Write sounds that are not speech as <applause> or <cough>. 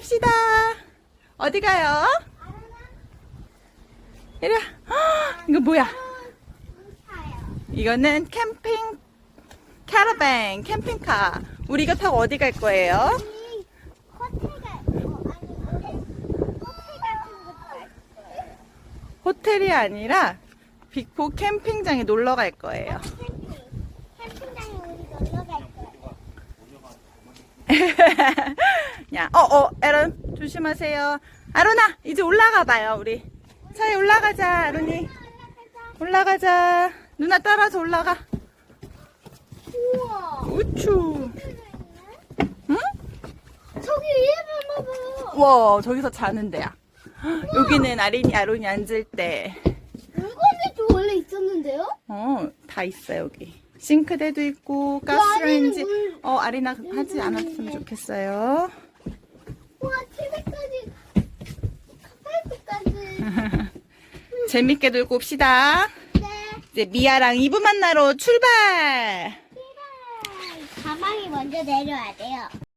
갑시다. 어디 가요? 이리 와. 헉, 이거 뭐야? 이거는 캠핑 캐러밴 캠핑카. 우리 이거 타고 어디 갈 거예요? 호텔이 아니라 빅포 캠핑장에 놀러 갈 거예요. 캠핑장에 우리 놀러 갈 거 <laughs> 야. 야, 어, 어, 에런, 조심하세요. 아론아, 이제 올라가 봐요, 우리. 차에 올라가자, 아론이. 올라가자. 누나 따라서 올라가. 우와. 우추. 응? 저기 위에 봐봐요. 와, 저기서 자는 데야. 여기는 아린이, 아론이 앉을 때. 물건들도 원래 있었는데요? 어, 다 있어, 여기. 싱크대도 있고, 아린이는 가스레인지. 물- 어, 아린아, 하지 않았으면 좋겠어요. 우와, TV까지. 카페트까지. 재밌게 놀고 옵시다. 네. 이제 미아랑 이브 만나러 출발! 가방이 먼저 내려야 돼요.